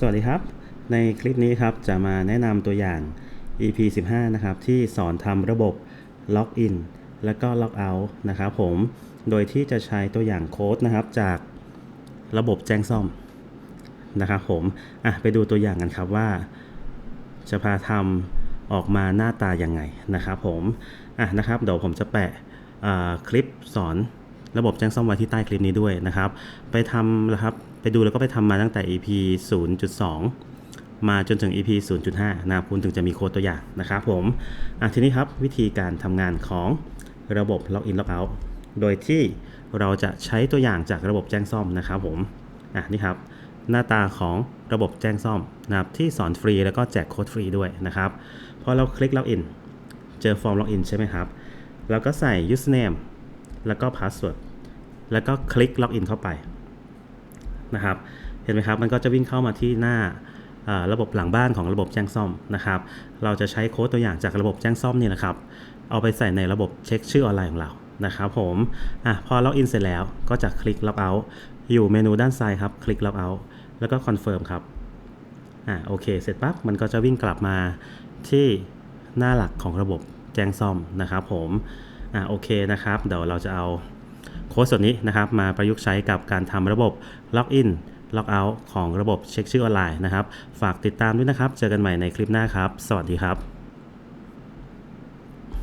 สวัสดีครับ ในคลิปนี้ครับจะมาแนะนำตัวอย่าง EP 15 นะครับ ที่สอนทำระบบ Login แล้วก็ Logout นะครับผม โดยที่จะใช้ตัวอย่างโค้ดนะครับจากระบบแจ้งซ่อมนะครับผมอะไปดูตัวอย่างกันครับว่า จะพาทำออกมาหน้าตายังไงนะครับผมอะนะครับเดี๋ยวผมจะแปะคลิปสอน ระบบแจ้งซ่อมไว้ที่ใต้คลิปนี้ด้วยนะครับ ไปทำนะครับไปดูแล้วก็ไปทำมาตั้งแต่ EP 0.2 มาจนถึง EP 0.5 นะครับคุณถึงจะมีโค้ดตัวอย่างนะครับผมอะทีนี้ครับวิธีการทำงานของระบบ Login Logout โดยที่เราจะใช้ตัวอย่างจากระบบแจ้งซ่อมนะครับผมอะนี่ครับหน้าตาของระบบแจ้งซ่อมนะครับที่สอนฟรีแล้วก็แจกโค้ดฟรีด้วยนะครับพอเราคลิก Login เจอฟอร์ม Login ใช่ไหมครับ แล้วก็ใส่ username แล้วก็ password แล้วก็คลิก Login เข้าไปนะครับ เห็นไหมครับ มันก็จะวิ่งเข้ามาที่หน้าระบบหลังบ้านของระบบแจ้งซ่อมนะครับ เราจะใช้โค้ดตัวอย่างจากระบบแจ้งซ่อมนี่นะครับ เอาไปใส่ในระบบเช็คชื่อออนไลน์ของเรานะครับผมอะพอล็อกอินเสร็จแล้วก็จะคลิกล็อกเอาท์อยู่เมนูด้านซ้ายครับ คลิกล็อกเอาท์แล้วก็คอนเฟิร์มครับอะโอเค เสร็จปั๊บมันก็จะวิ่งกลับมาที่หน้าหลักของระบบแจ้งซ่อมนะครับผม อะโอเคนะครับเดี๋ยวเราจะเอาโค้ดส่วนนี้นะครับ มาประยุกต์ใช้กับการทำระบบล็อกอินล็อกเอาท์ของระบบเช็คชื่อออนไลน์นะครับ ฝากติดตามด้วยนะครับ เจอกันใหม่ในคลิปหน้าครับ สวัสดีครับ